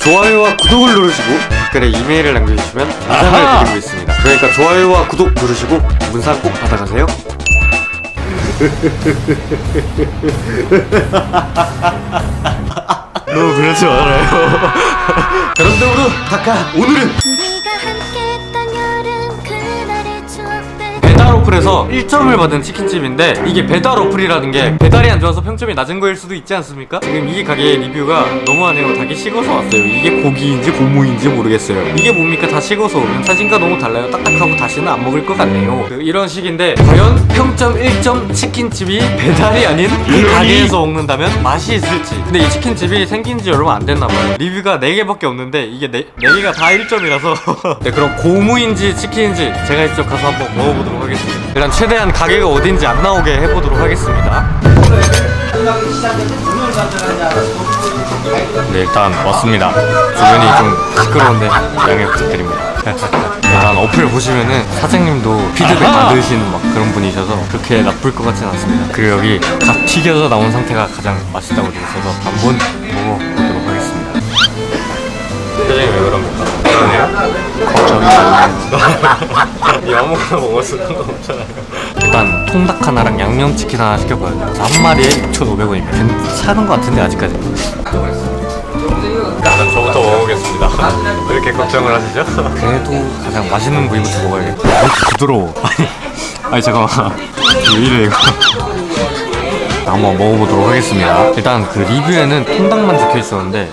좋아요와 구독을 누르시고 댓글에 이메일을 남겨주시면 문상을 아하! 드리고 있습니다. 그러니까 좋아요와 구독 누르시고 문상 꼭 받아가세요. 너무 그렇지 말아요. 그런데 오늘 다카 오늘은 어플에서 1점을 받은 치킨집인데 이게 배달 어플이라는 게 배달이 안 좋아서 평점이 낮은 거일 수도 있지 않습니까? 지금 이 가게의 리뷰가 너무하네요. 닭이 식어서 왔어요. 이게 고기인지 고무인지 모르겠어요. 이게 뭡니까? 다 식어서 오면 사진과 너무 달라요. 딱딱하고 다시는 안 먹을 것 같네요. 그 이런 식인데 과연 평점 1점 치킨집이 배달이 아닌 이 가게에서 먹는다면 맛이 있을지. 근데 이 치킨집이 생긴 지 얼마 안 됐나 봐요. 리뷰가 4개밖에 없는데 이게 4, 개가 다 1점이라서. 네 그럼 고무인지 치킨인지 제가 직접 가서 한번 먹어보도록 하겠습니다 일단 최대한 가게가 어딘지 안 나오게 해보도록 하겠습니다. 네 일단 왔습니다. 주변이 좀 시끄러운데 양해 부탁드립니다. 일단 어플 보시면은 사장님도 피드백! 받으시는 막 그런 분이셔서 그렇게 나쁠 것 같진 않습니다. 그리고 여기 갓 튀겨져 나온 상태가 가장 맛있다고 되어 있어서 한번 먹어보도록 하겠습니다. 사장님 왜 그럽니까? 걱정이 이 아무거나 먹을 수는 없잖아요. 일단 통닭 하나랑 양념치킨 하나 시켰거든요. 그래서 한 마리에 6,500원입니다. 괜찮은 것 같은데 아직까지. 일단 저부터 먹어보겠습니다. 왜 이렇게 걱정을 하시죠? 그래도 가장 맛있는 부위부터 먹어야겠다. 왜 이렇게 부드러워? 아니 아니 잠깐만. 왜 이래 이거? 한번 먹어보도록 하겠습니다. 일단 그 리뷰에는 통닭만 적혀 있었는데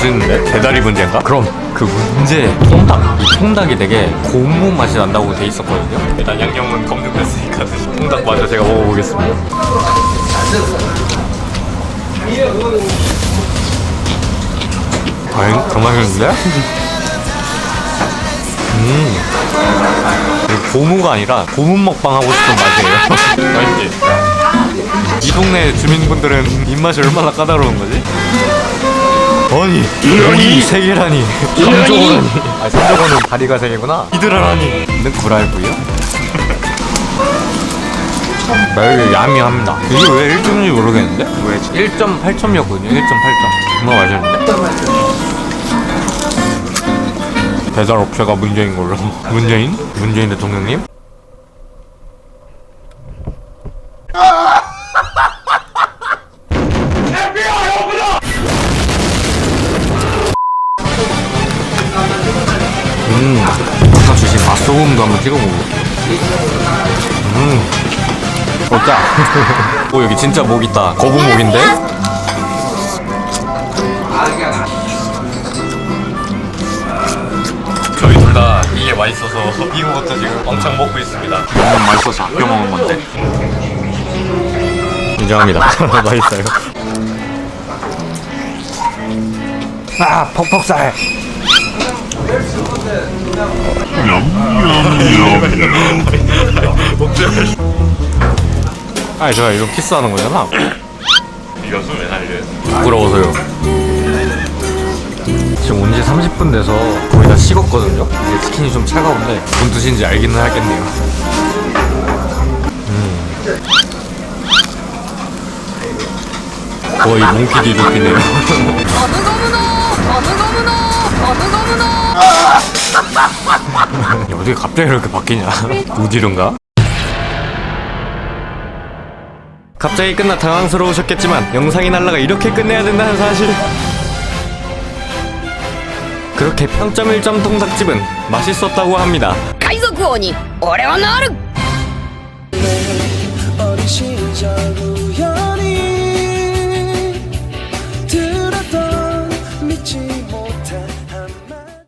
맛있는데? 배달이 문제인가? 그럼 그 문제 통닭 이 통닭이 되게 고무 맛이 난다고 돼 있었거든요 일단 양념은 검증됐으니까 통닭 먼저 제가 먹어보겠습니다 더, 더 맛있는데? 음 이거 고무가 아니라 고문 먹방 하고 싶은 맛이에요 맛있지? 이 동네 주민분들은 입맛이 얼마나 까다로운 거지? 아니? 여기 세 개라니. 삼조고라니 아니 삼조고는 다리가 세 개구나. 이들아라니. 는 구랄부요? 매일 야미합니다. 이게 왜 1점인지 모르겠는데? 왜 1.8점이었거든요. 1.8점 정말 맛있는데? 배달 업체가 문재인 걸로. 문재인? 문재인 대통령님? 소금도 한번 찍어 먹어. 음, 어 짜. 오 여기 진짜 목 있다. 거북목인데? 저희 둘 다 이게 맛있어서 이거부터 지금 엄청 먹고 있습니다. 너무 맛있어서 아껴 먹은 건데. 인정합니다. 맛있어요. 아, 퍽퍽살. 아니 제가 이거 키스하는 거잖아. 이거 숨왜 날려요? 부끄러워서요. 지금 온 지 30분 돼서 거의 다 식었거든요. 이제 치킨이 좀 차가운데 무슨 뜻인지 알기는 하겠네요. 음. 거의 몽키디 루피네요 야, 어떻게 갑자기 이렇게 바뀌냐 우디른가? 갑자기 끝나 당황스러우셨겠지만 영상이 날라가 이렇게 끝내야 된다는 사실 그렇게 평점 1점 통닭집은 맛있었다고 합니다 海賊王に俺はなる